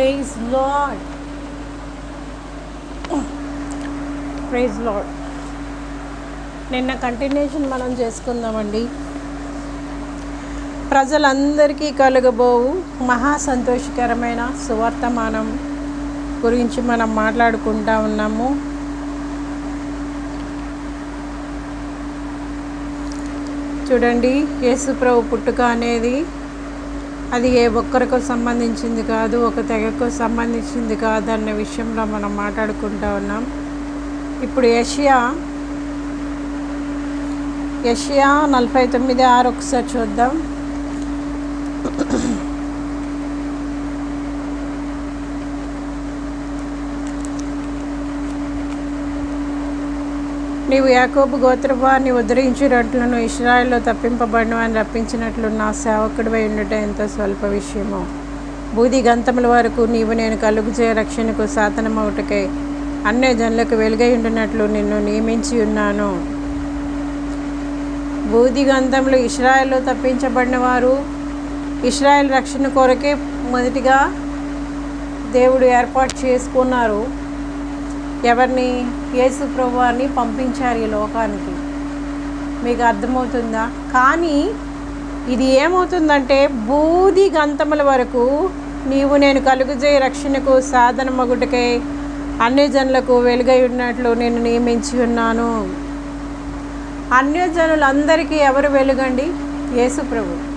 Praise లాడ్ ప్రైజ్ లాడ్ నిన్న కంటిన్యూషన్ మనం చేసుకుందామండి. ప్రజలందరికీ కలుగబోవు మహా సంతోషకరమైన సువర్తమానం గురించి మనం మాట్లాడుకుంటా ఉన్నాము. చూడండి యేసుప్రభు పుట్టుక అనేది అది ఏ ఒక్కరికి సంబంధించింది కాదు ఒక తెగకు సంబంధించింది కాదు అన్న విషయంలో మనం మాట్లాడుకుంటా ఉన్నాం. ఇప్పుడు యషియా యషియా నలభై తొమ్మిది ఆరు ఒకసారి చూద్దాం. నీవు యాకోబు గోత్రవారిని ఉద్ధరించినట్లును ఇస్రాయల్లో తప్పింపబడిన వారిని రప్పించినట్లు నా సేవకుడివై ఉండట ఎంతో స్వల్ప విషయము. బూది గంతముల వరకు నీవు నేను కలుగుచే రక్షణకు సాతనమవుటకై అన్య జనులకు వెలుగై ఉండినట్లు నిన్ను నియమించి ఉన్నాను. బూది గంధములు ఇస్రాయల్లో తప్పించబడిన వారు ఇస్రాయల్ రక్షణ కొరకే మొదటిగా దేవుడు ఏర్పాటు చేసుకున్నారు. ఎవరిని? యేసు ప్రభువారిని పంపించారు ఈ లోకానికి. మీకు అర్థమవుతుందా? కానీ ఇది ఏమవుతుందంటే బూది గంతముల వరకు నీవు నేను కలుగుజే రక్షణకు సాధన మగుటకై అన్ని జనులకు వెలుగై ఉన్నట్లు నేను నియమించి ఉన్నాను. అన్యజనులందరికీ ఎవరు వెలుగండి? యేసు ప్రభు.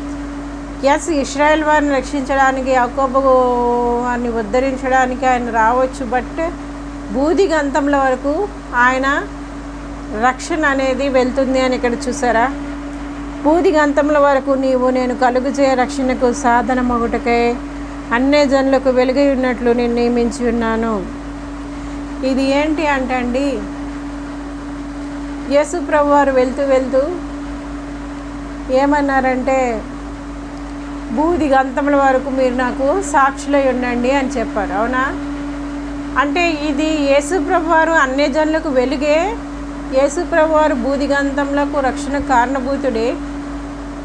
ఎస్ ఇస్రాయల్ వారిని రక్షించడానికి యాకోబు వారిని ఉద్ధరించడానికి ఆయన రావచ్చు బట్ బూది గంతముల వరకు ఆయన రక్షణ అనేది వెళ్తుంది అని ఇక్కడ చూసారా? బూది గంతముల వరకు నీవు నేను కలుగు చేయ రక్షణకు సాధన మొగుటకే అన్నే జనులకు వెలుగై ఉన్నట్లు నేను నియమించి ఉన్నాను. ఇది ఏంటి అంటే అండి యేసు ప్రభు వారు వెళ్తూ వెళ్తూ ఏమన్నారంటే బూది గంతముల వరకు మీరు నాకు సాక్షులై ఉండండి అని చెప్పారు. అవునా? అంటే ఇది యేసుప్రభు వారు అన్ని జనులకు వెలుగే యేసుప్రభు వారు బూదిగంధంలకు రక్షణ కారణభూతుడే.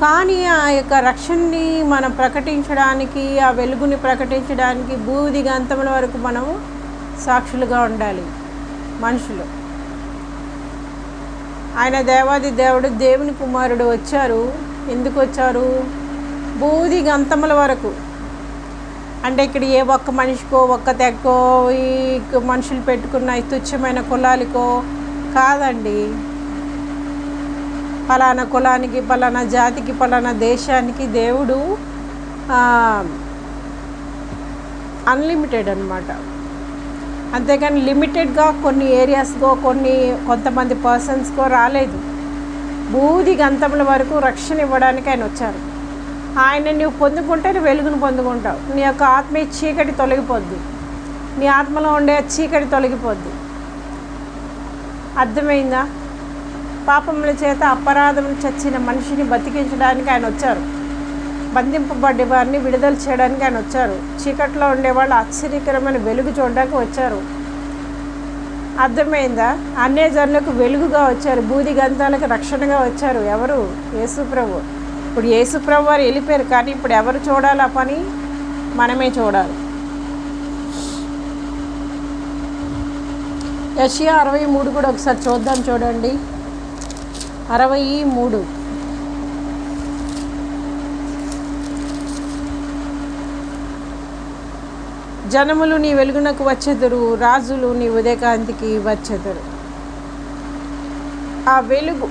కానీ ఆ యొక్క రక్షణని మనం ప్రకటించడానికి ఆ వెలుగుని ప్రకటించడానికి బూదిగంతముల వరకు మనము సాక్షులుగా ఉండాలి మనుషులు. ఆయన దేవాది దేవుడు దేవుని కుమారుడు వచ్చారు. ఎందుకు వచ్చారు? బూది గంతముల వరకు. అంటే ఇక్కడ ఏ ఒక్క మనిషికో ఒక్క తెక్కో ఈ మనుషులు పెట్టుకున్న తుచ్చమైన కులాలకో కాదండి. పలానా కులానికి పలానా జాతికి పలానా దేశానికి దేవుడు అన్లిమిటెడ్ అనమాట అంతేకాని లిమిటెడ్గా కొన్ని ఏరియాస్కో కొన్ని కొంతమంది పర్సన్స్కో రాలేదు. బూది గంతముల వరకు రక్షణ ఇవ్వడానికి ఆయన వచ్చారు. ఆయన నువ్వు పొందుకుంటే నువ్వు వెలుగును పొందుకుంటావు. నీ యొక్క ఆత్మీయ చీకటి తొలగిపోద్ది. నీ ఆత్మలో ఉండే చీకటి తొలగిపోద్ది. అర్థమైందా? పాపముల చేత అపరాధం చచ్చిన మనిషిని బతికించడానికి ఆయన వచ్చారు. బంధింపబడ్డ వారిని విడుదల చేయడానికి ఆయన వచ్చారు. చీకట్లో ఉండేవాళ్ళు ఆశ్చర్యకరమైన వెలుగు చూడడానికి వచ్చారు. అర్థమైందా? అన్య జనులకు వెలుగుగా వచ్చారు. బూది గంధాలకు రక్షణగా వచ్చారు. ఎవరు? యేసుప్రభు ఇప్పుడు యేసుప్రభు వారు వెళ్ళిపోయారు కానీ ఇప్పుడు ఎవరు చూడాలి ఆ పని? మనమే చూడాలి. యషియా అరవై మూడు కూడా ఒకసారి చూద్దాం చూడండి. అరవై మూడు. జనములు నీ వెలుగునకు వచ్చెదరు రాజులు నీ ఉదయకాంతికి వచ్చెదరు. ఆ వెలుగు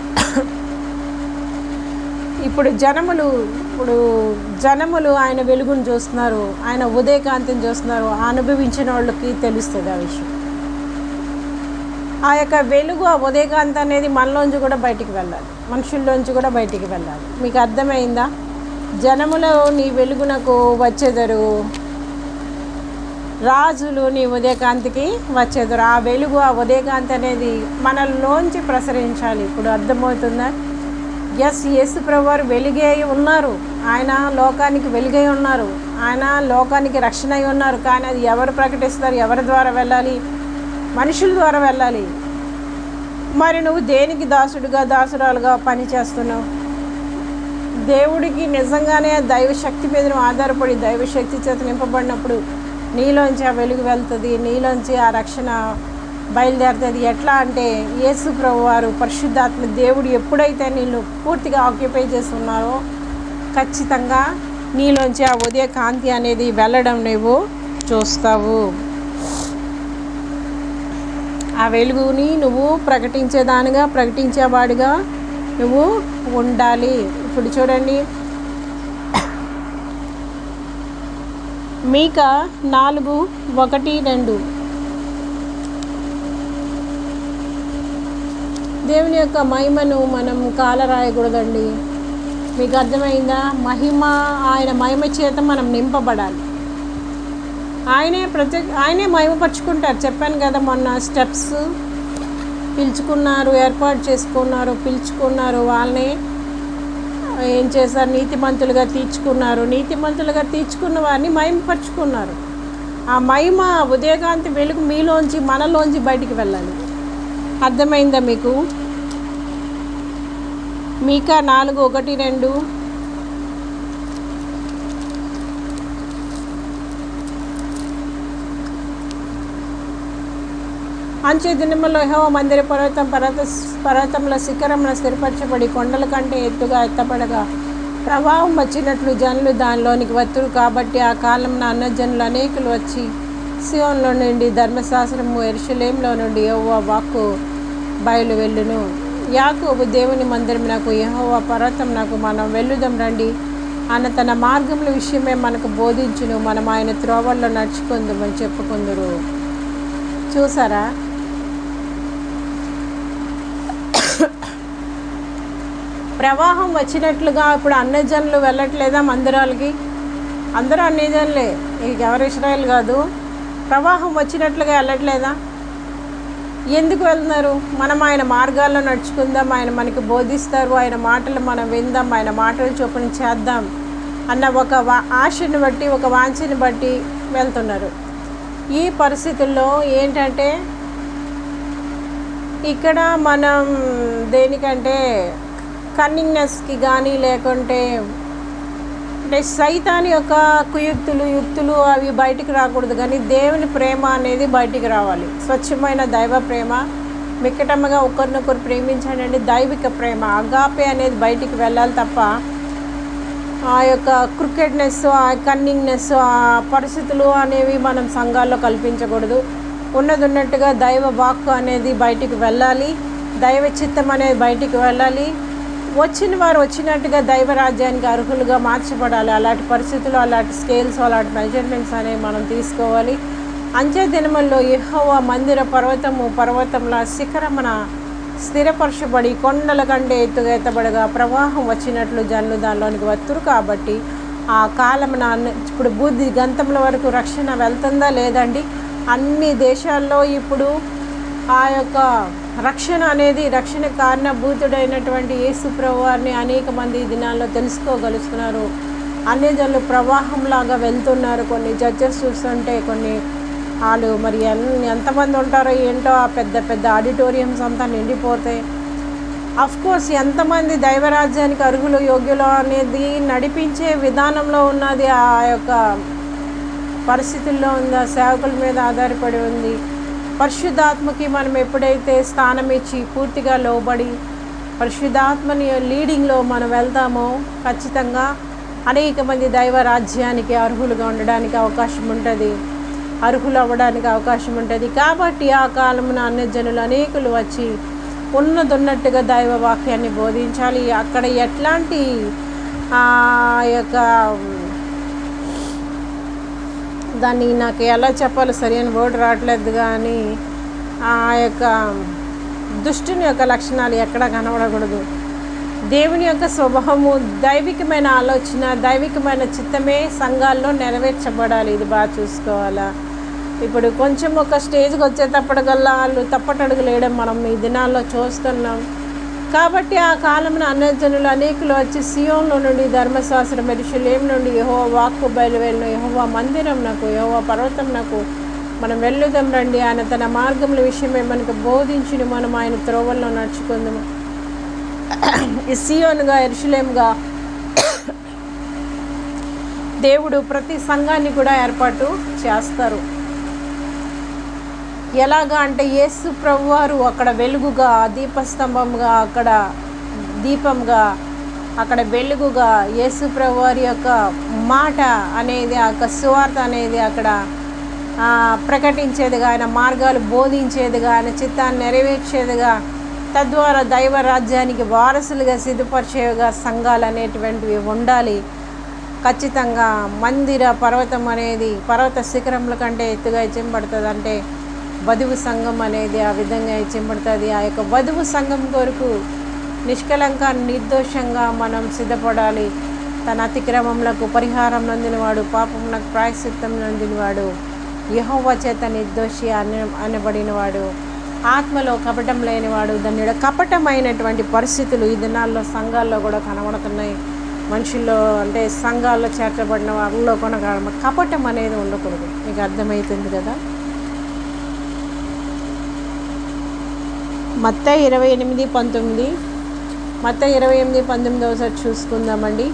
ఇప్పుడు జనములు ఇప్పుడు జనములు ఆయన వెలుగును చూస్తున్నారు ఆయన ఉదయకాంతిని చూస్తున్నారు అనుభవించిన వాళ్ళకి తెలుస్తుంది ఆ విషయం. ఆ యొక్క వెలుగు ఆ ఉదయకాంతి అనేది మనలోంచి కూడా బయటికి వెళ్ళాలి. మనుషుల్లోంచి కూడా బయటికి వెళ్ళాలి. మీకు అర్థమైందా? జనములో నీ వెలుగునకు వచ్చేదరు. రాజులు నీ ఉదయకాంతికి వచ్చేదరు. ఆ వెలుగు ఆ ఉదయకాంతి అనేది మనలోంచి ప్రసరించాలి. ఇప్పుడు అర్థమవుతుందా? ఎస్ యేసు ప్రభువారు వెలుగై ఉన్నారు. ఆయన లోకానికి వెలుగై ఉన్నారు. ఆయన లోకానికి రక్షణ అయి ఉన్నారు. కానీ అది ఎవరు ప్రకటిస్తారు? ఎవరి ద్వారా వెళ్ళాలి? మనుషుల ద్వారా వెళ్ళాలి. మరి నువ్వు దేనికి దాసుడుగా దాసురాలుగా పని చేస్తున్నావు? దేవుడికి నిజంగానే దైవశక్తి మీద నువ్వు ఆధారపడి దైవశక్తి చేత నింపబడినప్పుడు నీలోంచి ఆ వెలుగు వెళ్తుంది. నీలోంచి ఆ రక్షణ బయలుదేరుతుంది. ఎట్లా అంటే యేసు ప్రభు వారు పరిశుద్ధాత్మ దేవుడు ఎప్పుడైతే నీళ్ళు పూర్తిగా ఆక్యుపై చేస్తున్నారో ఖచ్చితంగా నీలోంచి ఆ ఉదయ కాంతి అనేది వెళ్ళడం నువ్వు చూస్తావు. ఆ వెలుగుని నువ్వు ప్రకటించేదానిగా ప్రకటించేవాడిగా నువ్వు ఉండాలి. ఇప్పుడు చూడండి. మీక నాలుగు ఒకటి రెండు. దేవుని యొక్క మహిమను మనం కాలరాయకూడదండి. మీకు అర్థమైందా? మహిమ ఆయన మహిమ చేత మనం నింపబడాలి. ఆయనే ప్రతి ఆయనే మహిమపరుచుకుంటారు. చెప్పాను కదా మొన్న స్టెప్స్ పిలుచుకున్నారు ఏర్పాటు చేసుకున్నారు పిలుచుకున్నారు. వాళ్ళనే ఏం చేశారు? నీతిమంతులుగా తీర్చుకున్నారు. నీతిమంతులుగా తీర్చుకున్న వారిని మహిమపరుచుకున్నారు. ఆ మహిమ ఉదయకాంతి వెలుగు మీలోంచి మనలోంచి బయటికి వెళ్ళాలి. అర్థమైందా మీకు? మీకా నాలుగు ఒకటి రెండు? అంచే దినములో యహో మందిర పర్వతం పర్వత పర్వతంలో శిఖరంలో స్థిరపరచబడి కొండల కంటే ఎత్తుగా ఎత్తపడగా ప్రవాహం వచ్చినట్లు జనులు దానిలోనికి వత్తురు కాబట్టి ఆ కాలంలో అన్నజనులు అనేకులు వచ్చి సియోన్లో నుండి ధర్మశాస్త్రము ఎరుషలేంలో నుండి యహోవా వాక్కు బయలు వెళ్ళును. యాకోబు దేవుని మందిరం నాకు యహోవా పర్వతం నాకు మనం వెళ్ళుదాం రండి. ఆయన తన మార్గముల విషయమే మనకు బోధించును మనం ఆయన త్రోవల్లో నడుచుకుందామని చెప్పుకుందరు. చూసారా? ప్రవాహం వచ్చినట్లుగా ఇప్పుడు అన్నజనులు వెళ్ళట్లేదా మందిరాలకి? అందరూ అన్నజనులే. ఇక ఎవరు ఇస్రాయల్ కాదు. ప్రవాహం వచ్చినట్లుగా వెళ్ళట్లేదా? ఎందుకు వెళ్తున్నారు? మనం ఆయన మార్గాల్లో నడుచుకుందాం ఆయన మనకి బోధిస్తారు ఆయన మాటలు మనం విందాం ఆయన మాటలు చొప్పున చేద్దాం అన్న ఒక వా ఆశని బట్టి ఒక వాంఛని బట్టి వెళ్తున్నారు. ఈ పరిస్థితుల్లో ఏంటంటే ఇక్కడ మనం దేనికంటే కన్నింగ్నెస్కి కానీ లేకుంటే అంటే సైతాన్ యొక్క కుయుక్తులు యుక్తులు అవి బయటికి రాకూడదు. కానీ దేవుని ప్రేమ అనేది బయటికి రావాలి. స్వచ్ఛమైన దైవ ప్రేమ మిక్కటమ్మగా ఒకరినొకరు ప్రేమించండి దైవిక ప్రేమ. అగాపే అనేది బయటికి వెళ్ళాలి తప్ప ఆ యొక్క క్రికెట్నెస్ ఆ కన్నింగ్నెస్ ఆ పరిస్థితులు అనేవి మనం సంఘాల్లో కల్పించకూడదు. ఉన్నది ఉన్నట్టుగా దైవ వాక్ అనేది బయటికి వెళ్ళాలి. దైవ చిత్తం అనేది బయటికి వెళ్ళాలి. వచ్చిన వారు వచ్చినట్టుగా దైవ రాజ్యానికి అర్హులుగా మార్చబడాలి. అలాంటి పరిస్థితులు అలాంటి స్కేల్స్ అలాంటి మెజర్మెంట్స్ అనేవి మనం తీసుకోవాలి. అంచె దినముల్లో యహోవ మందిర పర్వతము పర్వతంలో శిఖరమున స్థిరపరచబడి కొండల కంటే ఎత్తుగా ఎత్తబడగా ప్రవాహం వచ్చినట్లు జనులు దానిలోనికి వత్తురు కాబట్టి ఆ కాలమున ఇప్పుడు బుద్ధి గంతముల వరకు రక్షణ వెళ్తుందా లేదండి? అన్ని దేశాల్లో ఇప్పుడు ఆ యొక్క రక్షణ అనేది రక్షణ కారణభూతుడైనటువంటి యేసు ప్రభువారిని అనేక మంది దినాల్లో తెలుసుకోగలుస్తున్నారు. అన్ని జనులు ప్రవాహంలాగా వెళ్తున్నారు. కొన్ని జడ్జెస్ చూస్తుంటే కొన్ని వాళ్ళు మరి ఎన్ ఎంతమంది ఉంటారో ఏంటో ఆ పెద్ద పెద్ద ఆడిటోరియంస్ అంతా నిండిపోతాయి అఫ్ కోర్స్ ఎంతమంది దైవరాజ్యానికి అర్హులు యోగ్యులు అనేది నడిపించే విధానంలో ఉన్నది ఆ యొక్క పరిస్థితుల్లో ఉంది ఆ సేవకుల మీద ఆధారపడి ఉంది. పరిశుద్ధాత్మకి మనం ఎప్పుడైతే స్థానం ఇచ్చి పూర్తిగా లోబడి పరిశుద్ధాత్మని లీడింగ్లో మనం వెళ్తామో ఖచ్చితంగా అనేక మంది దైవ రాజ్యానికి అర్హులుగా ఉండడానికి అవకాశం ఉంటుంది. అర్హులు అవ్వడానికి అవకాశం ఉంటుంది. కాబట్టి ఆ కాలమున అన్యజనులు అనేకులు వచ్చి ఉన్నదున్నట్టుగా దైవ వాక్యాన్ని బోధించాలి. అక్కడ ఎట్లాంటి ఆ యొక్క దాన్ని నాకు ఎలా చెప్పాలో సరైన వర్డ్ రావట్లేదు కానీ ఆ యొక్క దుష్టుని యొక్క లక్షణాలు ఎక్కడా కనబడకూడదు. దేవుని యొక్క స్వభావము దైవికమైన ఆలోచన దైవికమైన చిత్తమే సంఘాల్లో నెరవేర్చబడాలి. ఇది బాగా చూసుకోవాలా. ఇప్పుడు కొంచెం ఒక స్టేజ్కి వచ్చేటప్పటికల్లా వాళ్ళు తప్పటడుగులు వేయడం మనం ఈ దినాల్లో చూస్తున్నాం. కాబట్టి ఆ కాలంలో అన్నజనులు అనేకులు వచ్చి సియోన్లో నుండి ధర్మశాస్త్రం ఎరుషులేం నుండి యహో వాక్కు బయలువెళ్ళను యహోవా మందిరం నాకు యహోవా పర్వతం నాకు మనం వెళ్ళుదాం రండి. ఆయన తన మార్గముల విషయమే మనకు బోధించుని. మనం ఆయన త్రోవల్లో నడుచుకుందాము. ఈ సియోన్గా ఎరుషులేముగా దేవుడు ప్రతి సంఘాన్ని కూడా ఏర్పాటు చేస్తారు. ఎలాగా అంటే యేసు ప్రభువారు అక్కడ వెలుగుగా దీపస్తంభంగా అక్కడ దీపంగా అక్కడ వెలుగుగా యేసు ప్రభువారి యొక్క మాట అనేది ఆ యొక్క సువార్త అనేది అక్కడ ప్రకటించేదిగా ఆయన మార్గాలు బోధించేదిగా ఆయన చిత్తాన్ని నెరవేర్చేదిగా తద్వారా దైవ రాజ్యానికి వారసులుగా సిద్ధపరిచేవిగా సంఘాలు అనేటువంటివి ఉండాలి. ఖచ్చితంగా మందిర పర్వతం అనేది పర్వత శిఖరముల కంటే ఎత్తుగా ఇచ్చింపడుతుంది అంటే వధువు సంఘం అనేది ఆ విధంగా చెంబడుతుంది ఆ యొక్క వధువు సంఘం కొరకు నిష్కలంక నిర్దోషంగా మనం సిద్ధపడాలి. తన అతిక్రమములకు పరిహారం నందినవాడు పాపములకు ప్రాయశ్చిత్తం నందినవాడు యహోవ చేత నిర్దోషి అన్న అనబడినవాడు ఆత్మలో కపటం లేనివాడు దాని కపటమైనటువంటి పరిస్థితులు ఈ దినాల్లో సంఘాల్లో కూడా కనబడుతున్నాయి. మనుషుల్లో అంటే సంఘాల్లో చేర్చబడిన వాళ్ళలో కూడా కపటం అనేది ఉండకూడదు. మీకు అర్థమవుతుంది కదా? మత్త ఇరవై ఎనిమిది పంతొమ్మిది. మత్త ఇరవై ఎనిమిది పంతొమ్మిది ఒకసారి చూసుకుందామండి.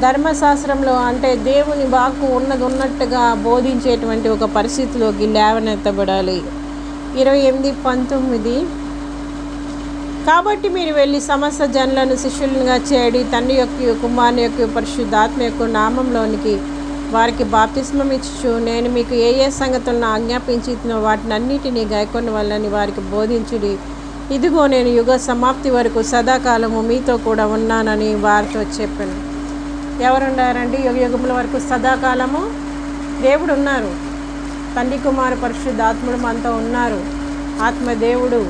ధర్మశాస్త్రంలో అంటే దేవుని వాక్కు ఉన్నది ఉన్నట్టుగా బోధించేటువంటి ఒక పరిస్థితిలోకి లేవనెత్తబడాలి. ఇరవై ఎనిమిది పంతొమ్మిది. కాబట్టి మీరు వెళ్ళి సమస్త జనులను శిష్యులుగా చేయడి తండ్రి యొక్క కుమారుని యొక్క పరిశుద్ధాత్మ యొక్క నామంలోనికి వారికి బాప్తిస్మం ఇచ్చు నేను మీకు ఏ ఏ సంగతులను ఆజ్ఞాపించిన వాటిని అన్నిటినీ గాయకొని వల్లని వారికి బోధించుడి. ఇదిగో నేను యుగ సమాప్తి వరకు సదాకాలము మీతో కూడా ఉన్నానని వారితో చెప్పాను. ఎవరున్నారండి యుగ యుగముల వరకు సదాకాలము? దేవుడు ఉన్నారు తండ్రి కుమార పరిశుద్ధాత్ముడు మనతో ఉన్నారు. ఆత్మదేవుడు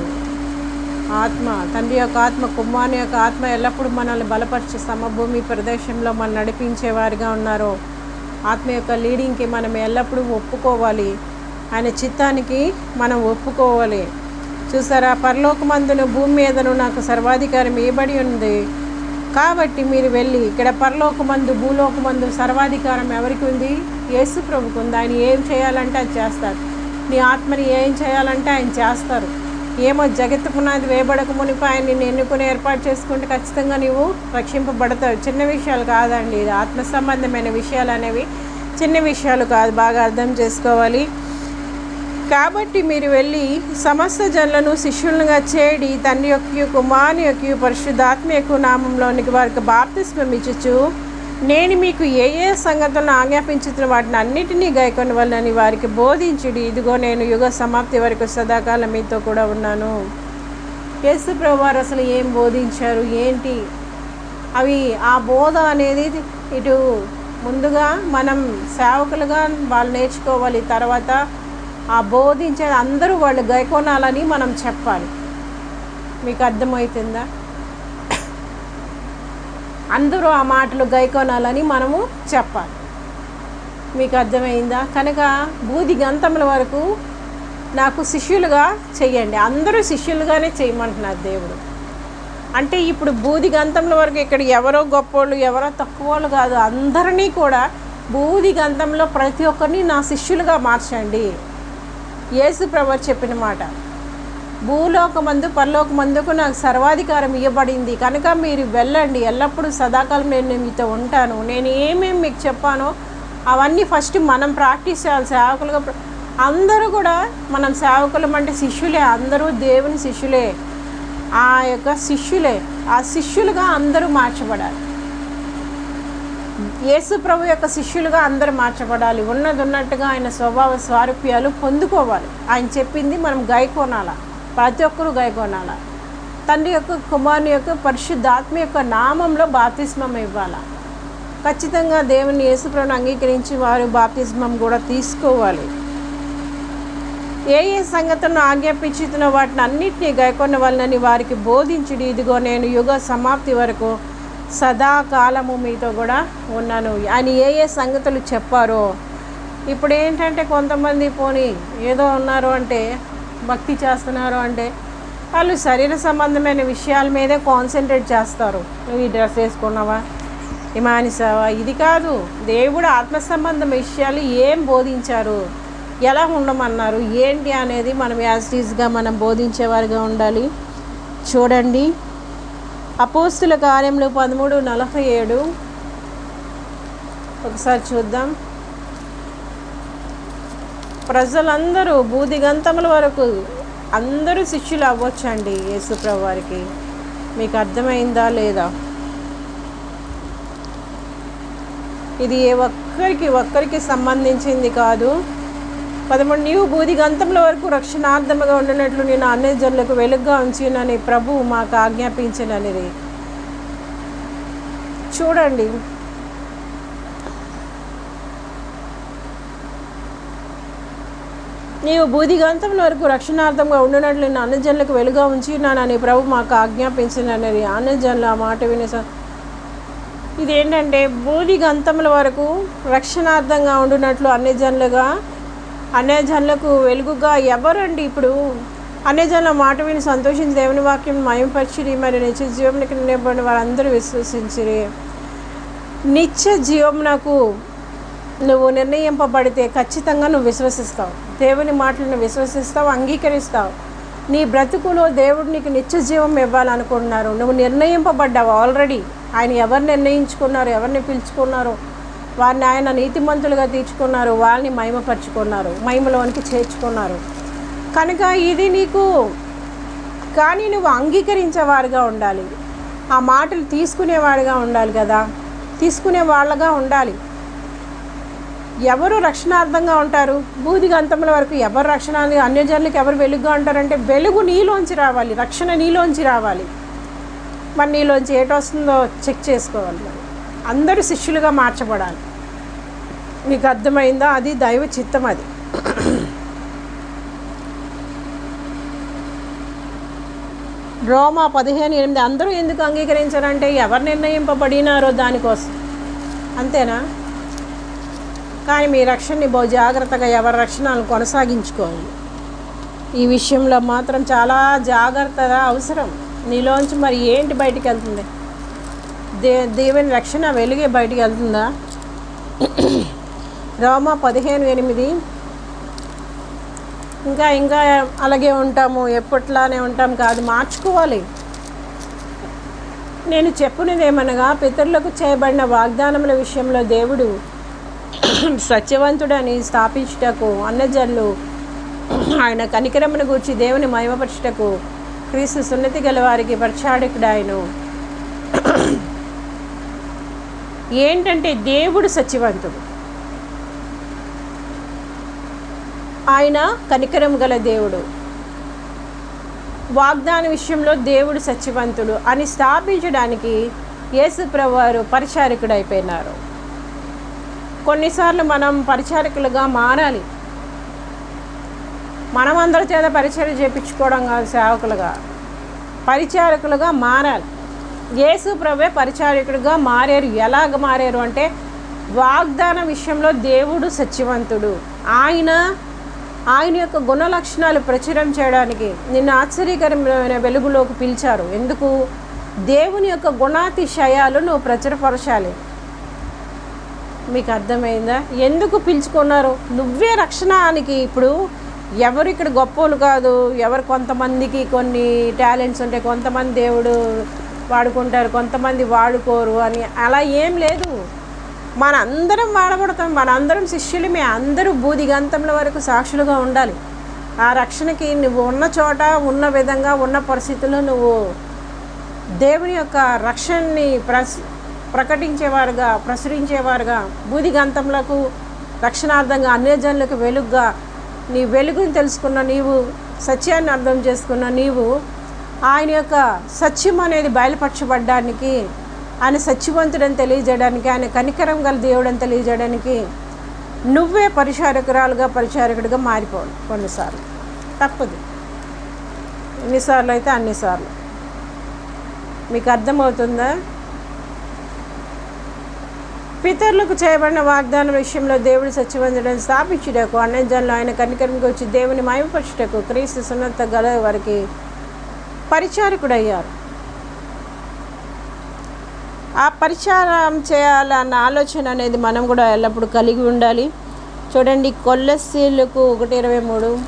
ఆత్మ తండ్రి యొక్క ఆత్మ కుమారుని యొక్క ఆత్మ ఎల్లప్పుడూ మనల్ని బలపరిచి సమభూమి ప్రదేశంలో మనం నడిపించేవారిగా ఉన్నారో ఉన్నారు ఆత్మ యొక్క లీడింగ్కి మనం ఎల్లప్పుడూ ఒప్పుకోవాలి. ఆయన చిత్తానికి మనం ఒప్పుకోవాలి. చూసారా? పరలోకమందును భూమి మీదను నాకు సర్వాధికారం ఇవ్వబడి ఉంది. కాబట్టి మీరు వెళ్ళి ఇక్కడ పరలోకమందు భూలోకమందు సర్వాధికారం ఎవరికి ఉంది? యేసు ప్రభుకు ఉంది. ఆయన ఏం చేయాలంటే అది చేస్తారు. నీ ఆత్మని ఏం చేయాలంటే ఆయన చేస్తారు. ఏమో జగత్తు పునాది వేయబడక మునిపి ఆయన నిన్ను ఎన్నుకుని ఏర్పాటు చేసుకుంటే ఖచ్చితంగా నీవు రక్షింపబడతావు. చిన్న విషయాలు కాదండి ఇది. ఆత్మ సంబంధమైన విషయాలు అనేవి చిన్న విషయాలు కాదు. బాగా అర్థం చేసుకోవాలి. కాబట్టి మీరు వెళ్ళి సమస్త జనులను శిష్యులుగా చేడి తండ్రి యొక్క కుమారుని యొక్క పరిశుద్ధాత్మ యొక్క నామంలోనికి వారికి బాప్తిస్మం ఇచ్చుచు నేను మీకు ఏ ఏ సంగతులను ఆజ్ఞాపించిన వాటిని అన్నిటినీ గైకొని వల్లని వారికి బోధించుడి. ఇదిగో నేను యుగ సమాప్తి వరకు సదాకాలం మీతో కూడా ఉన్నాను. యేసు ప్రభువారు అసలు ఏం బోధించారు? ఏంటి? అవి ఆ బోధ అనేది ఇటు ముందుగా మనం సేవకులుగా వాళ్ళు నేర్చుకోవాలి. తర్వాత ఆ బోధించే అందరూ వాళ్ళు గైకొనాలని మనం చెప్పాలి. మీకు అర్థమవుతుందా? అందరూ ఆ మాటలు గైకొనాలని మనము చెప్పాలి. మీకు అర్థమైందా? కనుక బూది గంతముల వరకు నాకు శిష్యులుగా చెయ్యండి. అందరూ శిష్యులుగానే చేయమంటున్నారు దేవుడు. అంటే ఇప్పుడు బూది గంధంల వరకు ఇక్కడ ఎవరో గొప్పోళ్ళు ఎవరో తక్కువ వాళ్ళు కాదు. అందరినీ కూడా బూది గంధంలో ప్రతి ఒక్కరిని నా శిష్యులుగా మార్చండి. యేసు ప్రభు చెప్పిన మాట. భూలోకమందు పరలోకమందుకు నాకు సర్వాధికారం ఇవ్వబడింది కనుక మీరు వెళ్ళండి. ఎల్లప్పుడూ సదాకాలం నేను మీతో ఉంటాను. నేను ఏమేమి మీకు చెప్పానో అవన్నీ ఫస్ట్ మనం ప్రాక్టీస్ చేయాలి. సేవకులుగా అందరూ కూడా మనం సేవకులం అంటే శిష్యులే. అందరూ దేవుని శిష్యులే. ఆ యొక్క శిష్యులే. ఆ శిష్యులుగా అందరూ మార్చబడాలి. యేసు ప్రభు యొక్క శిష్యులుగా అందరూ మార్చబడాలి. ఉన్నది ఉన్నట్టుగా ఆయన స్వభావ స్వారూప్యాలు పొందుకోవాలి. ఆయన చెప్పింది మనం గైకోనాల? ప్రతి ఒక్కరూ గైకొనాల తండ్రి యొక్క కుమారుని యొక్క పరిశుద్ధాత్మ యొక్క నామంలో బాప్తిస్మం ఇవ్వాలి? ఖచ్చితంగా దేవుని యేసుప్రభుని అంగీకరించి వారు బాప్తిస్మం కూడా తీసుకోవాలి. ఏ ఏ సంగతులను ఆజ్ఞాపించుతున్న వాటిని అన్నింటినీ గైకొన్న వాళ్ళని వారికి బోధించుడి. ఇదిగో నేను యుగ సమాప్తి వరకు సదాకాలము మీతో కూడా ఉన్నాను. ఆయన ఏ ఏ సంగతులు చెప్పారో. ఇప్పుడు ఏంటంటే కొంతమంది పోని ఏదో ఉన్నారు అంటే భక్తి చేస్తున్నారు అంటే వాళ్ళు శరీర సంబంధమైన విషయాల మీదే కాన్సన్ట్రేట్ చేస్తారు. నువ్వు ఈ డ్రెస్ వేసుకున్నావా? ఈ మానిసావా? ఇది కాదు. దేవుడు ఆత్మ సంబంధం విషయాలు ఏం బోధించారు? ఎలా ఉండమన్నారు? ఏంటి అనేది మనం యాజిటీస్గా మనం బోధించేవారుగా ఉండాలి. చూడండి. అపోస్తుల కార్యంలో పదమూడు నలభై ఏడు. ఒకసారి చూద్దాం. ప్రజలందరూ బూదిగంతముల వరకు అందరూ శిష్యులు అవ్వచ్చండి యేసుప్రభు వారికి మీకు అర్థమైందా లేదా? ఇది ఏ ఒక్కరికి ఒక్కరికి సంబంధించింది కాదు. పదమూడు నీవు బూది గంతముల వరకు రక్షణార్థముగా ఉండినట్లు నేను అన్ని జనులకు వెలుగుగా ఉంచినని ప్రభు మాకు ఆజ్ఞాపించిననిది. చూడండి. నీవు బూదిగంతముల వరకు రక్షణార్థంగా ఉండినట్లు నేను అన్నజనులకు వెలుగా ఉంచినానని ప్రభు మాకు ఆజ్ఞాపించినని అన్నజనులు ఆ మాట విని స- ఇదేంటంటే బూది గంతముల వరకు రక్షణార్థంగా ఉండినట్లు అన్ని జనులుగా వెలుగుగా ఎవరండి ఇప్పుడు? అన్ని మాట విని సంతోషించి దేవుని వాక్యం మయంపరిచిరి మరి నిత్య జీవమునికి నిలబడిన వారందరూ విశ్వసించిరి. నిత్య జీవమునకు నువ్వు నిర్ణయింపబడితే ఖచ్చితంగా నువ్వు విశ్వసిస్తావు. దేవుని మాటలను విశ్వసిస్తావు అంగీకరిస్తావు. నీ బ్రతుకులో దేవుడు నీకు నిత్య జీవం ఇవ్వాలనుకుంటున్నారు. నువ్వు నిర్ణయింపబడ్డావు ఆల్రెడీ ఆయన ఎవరు నిర్ణయించుకున్నారు ఎవరిని పిలుచుకున్నారు వారిని ఆయన నీతిమంతులుగా తీర్చుకున్నారు వాళ్ళని మహిమపరుచుకున్నారు మహిమలోనికి చేర్చుకున్నారు. కనుక ఇది నీకు కానీ నువ్వు అంగీకరించేవారుగా ఉండాలి. ఆ మాటలు తీసుకునేవాడుగా ఉండాలి కదా. తీసుకునే వాళ్ళగా ఉండాలి. ఎవరు రక్షణార్థంగా ఉంటారు? బూదిగా వరకు ఎవరు రక్షణ అన్యజనులకు ఎవరు వెలుగుగా ఉంటారంటే వెలుగు నీలోంచి రావాలి రక్షణ నీలోంచి రావాలి. మరి నీలోంచి ఏటొస్తుందో చెక్ చేసుకోవాలి మరి. అందరూ శిష్యులుగా మార్చబడాలి. మీకు అర్థమైందా? అది దైవ చిత్తం అది. రోమా పదిహేను ఎనిమిది అందరూ ఎందుకు అంగీకరించారంటే ఎవరు నిర్ణయింపబడినారో దానికోసం. అంతేనా? కానీ మీ రక్షణని బహు జాగ్రత్తగా ఎవరి రక్షణను కొనసాగించుకోవాలి ఈ విషయంలో మాత్రం చాలా జాగ్రత్తగా అవసరం. నీలోంచి మరి ఏంటి బయటికి వెళ్తుంది? దే దేవుని రక్షణ వెలుగే బయటికి వెళ్తుందా? రోమా పదిహేను ఎనిమిది. ఇంకా ఇంకా అలాగే ఉంటాము. ఎప్పట్లానే ఉంటాం కాదు. మార్చుకోవాలి. నేను చెప్పునిదేమనగా పితరులకు చేయబడిన వాగ్దానముల విషయంలో దేవుడు సత్యవంతుడని స్థాపించుటకు అన్నజనులు ఆయన కనికరమును గూర్చి దేవుని మహిమపరచుటకు క్రీస్తు సున్నతి గలవారికి పరిచాడకుడు ఆయన ఏంటంటే దేవుడు సత్యవంతుడు. ఆయన కనికరం గల దేవుడు. వాగ్దాన విషయంలో దేవుడు సత్యవంతుడు అని స్థాపించడానికి యేసు ప్రభువారు పరిచారకుడు అయిపోయినారు కొన్నిసార్లు మనం పరిచారకులుగా మారాలి. మనం అందరి చేత పరిచయం చేయించుకోవడం కాదు సేవకులుగా. పరిచారకులుగా మారాలి. యేసు ప్రభే పరిచారకుడిగా మారారు. ఎలాగ మారారు అంటే వాగ్దాన విషయంలో దేవుడు సత్యవంతుడు. ఆయన ఆయన యొక్క గుణ లక్షణాలు ప్రచురం చేయడానికి నిన్ను ఆశ్చర్యకరమైన వెలుగులోకి పిలిచారు. ఎందుకు? దేవుని యొక్క గుణాతిశయాలు నువ్వు ప్రచురపరచాలి. మీకు అర్థమైందా? ఎందుకు పిలుచుకున్నారు? నువ్వే రక్షణానికి ఇప్పుడు ఎవరు ఇక్కడ గొప్పలు కాదు ఎవరు కొంతమందికి కొన్ని టాలెంట్స్ ఉంటాయి కొంతమంది దేవుడు వాడుకుంటారు కొంతమంది వాడుకోరు అని అలా ఏం లేదు. మన అందరం వాడబడతాం మన అందరం శిష్యులమే అందరూ బూదిగంతముల వరకు సాక్షులుగా ఉండాలి. ఆ రక్షణకి నువ్వు ఉన్న చోట ఉన్న విధంగా ఉన్న పరిస్థితుల్లో నువ్వు దేవుని యొక్క రక్షణని ప్రస్ ప్రకటించేవారుగా ప్రచురించేవారుగా బూది గంతములకు రక్షణార్థంగా అన్యజనులకు వెలుగ్గా వెలుగుగా నీ వెలుగుని తెలుసుకున్న నీవు సత్యాన్ని అర్థం చేసుకున్న నీవు ఆయన యొక్క సత్యం అనేది బయలుపరచబడ్డానికి ఆయన సత్యవంతుడని తెలియజేయడానికి ఆయన కనికరం గల దేవుడని తెలియజేయడానికి నువ్వే పరిచారకురాలుగా పరిచారకుడిగా మారిపోవాలి కొన్నిసార్లు. తప్పదు. ఎన్నిసార్లు అయితే అన్నిసార్లు. మీకు అర్థమవుతుందా? పితరులకు చేయబడిన వాగ్దానం విషయంలో దేవుడు సత్యవంతుడని స్థాపించుటకు అన్నజనులు ఆయన కనికరికి వచ్చి దేవుని మాయపరచుటకు క్రీస్తు సున్నత గల వారికి పరిచారకుడయ్యారు. ఆ పరిచారం చేయాలన్న ఆలోచన అనేది మనం కూడా ఎల్లప్పుడూ కలిగి ఉండాలి. చూడండి కొల్లసీలకు ఒకటి ఇరవై మూడు.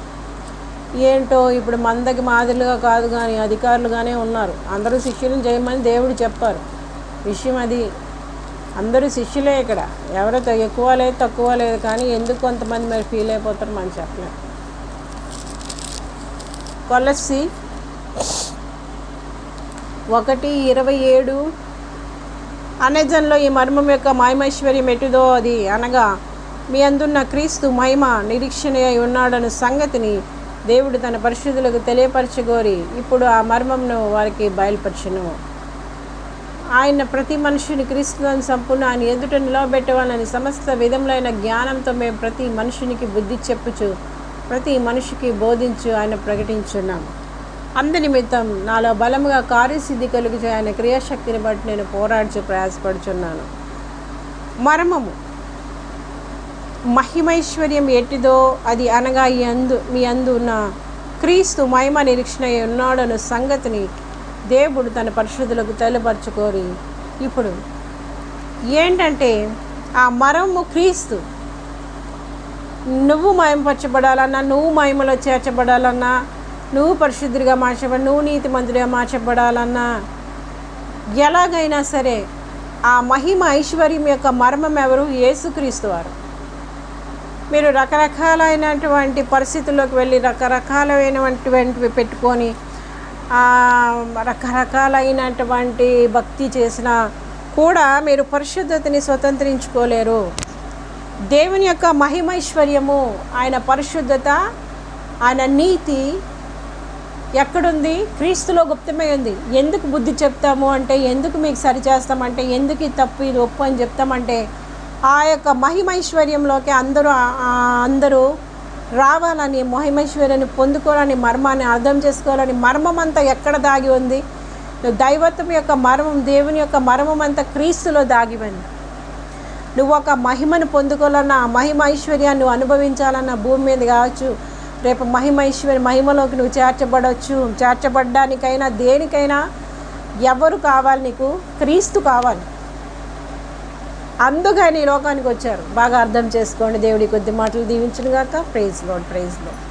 ఏంటో ఇప్పుడు మందకి మాదిరిగా కాదు కానీ అధికారులుగానే ఉన్నారు. అందరూ శిష్యులను చేయమని దేవుడు చెప్పారు. విషయం అది. అందరూ శిష్యులే ఇక్కడ. ఎవరో ఎక్కువ లేదు తక్కువ లేదు కానీ ఎందుకు కొంతమంది మరి ఫీల్ అయిపోతారు మనం చెప్పలేం. కొలసి ఒకటి ఇరవై ఏడు. అనేజన్లో ఈ మర్మం యొక్క మహిమైశ్వర్యం ఎటుదో అది అనగా మీ అందున్న క్రీస్తు మహిమ నిరీక్షణ అయి ఉన్నాడన్న సంగతిని దేవుడు తన పరిశుద్ధులకు తెలియపరచగోరి ఇప్పుడు ఆ మర్మంను వారికి బయలుపరచును. ఆయన ప్రతి మనుషుని క్రీస్తులను సంపూర్ణ ఆయన ఎదుట నిలవబెట్టవాలని సమస్త విధములైన జ్ఞానంతో మేము ప్రతి మనుషునికి బుద్ధి చెప్పుచు ప్రతి మనిషికి బోధించు ఆయన ప్రకటించున్నాము. అందు నిమిత్తం నాలో బలముగా కార్యసిద్ధి కలుగుచు ఆయన క్రియాశక్తిని బట్టి నేను పోరాడుచు ప్రయాసపడుచున్నాను. మర్మము. మహిమైశ్వర్యం ఎట్టిదో అది అనగా ఈ అందు మీ అందు ఉన్న క్రీస్తు మహిమ నిరీక్షణ అయి ఉన్నాడన్న సంగతిని దేవుడు తన పరిశుద్ధులకు తెలియపరచుకోరి ఇప్పుడు ఏంటంటే ఆ మరము క్రీస్తు నువ్వు మయంపరచబడాలన్నా నువ్వు మహిమలో చేర్చబడాలన్నా నువ్వు పరిశుద్ధుడిగా మార్చబడి నువ్వు నీతి మంత్రిగా మార్చబడాలన్నా ఎలాగైనా సరే ఆ మహిమ ఐశ్వర్యం యొక్క మర్మం ఎవరు? యేసుక్రీస్తు వారు. మీరు రకరకాలైనటువంటి పరిస్థితుల్లోకి వెళ్ళి రకరకాలైనటువంటివి పెట్టుకొని రకరకాలైనటువంటి భక్తి చేసినా కూడా మీరు పరిశుద్ధతని స్వతంత్రించుకోలేరు. దేవుని యొక్క మహిమైశ్వర్యము ఆయన పరిశుద్ధత ఆయన నీతి ఎక్కడుంది? క్రీస్తులో గుప్తమై ఉంది. ఎందుకు బుద్ధి చెప్తాము అంటే ఎందుకు మీకు సరి చేస్తామంటే ఎందుకు ఇది తప్పు ఇది ఒప్పు అని చెప్తామంటే ఆ యొక్క మహిమైశ్వర్యంలోకి అందరూ అందరూ రావాలని మహిమైశ్వర్యాన్ని పొందుకోవాలని మర్మాన్ని అర్థం చేసుకోవాలని మర్మం అంతా ఎక్కడ దాగి ఉంది? దైవత్వం యొక్క మర్మం దేవుని యొక్క మర్మం అంతా క్రీస్తులో దాగి ఉంది. నువ్వు ఒక మహిమను పొందుకోవాలన్నా ఆ మహిమ ఐశ్వర్యాన్ని నువ్వు అనుభవించాలన్న భూమి మీద కావచ్చు రేపు మహిమైశ్వర్య మహిమలోకి నువ్వు చేర్చబడవచ్చు చేర్చబడ్డానికైనా దేనికైనా ఎవరు కావాలి నీకు? క్రీస్తు కావాలి. అందుకని ఈ లోకానికి వచ్చారు. బాగా అర్థం చేసుకోండి దేవుడి కొద్ది మాటలు దీవించిన గాక ప్రైజ్ లోడ్ ప్రైజ్ లోడ్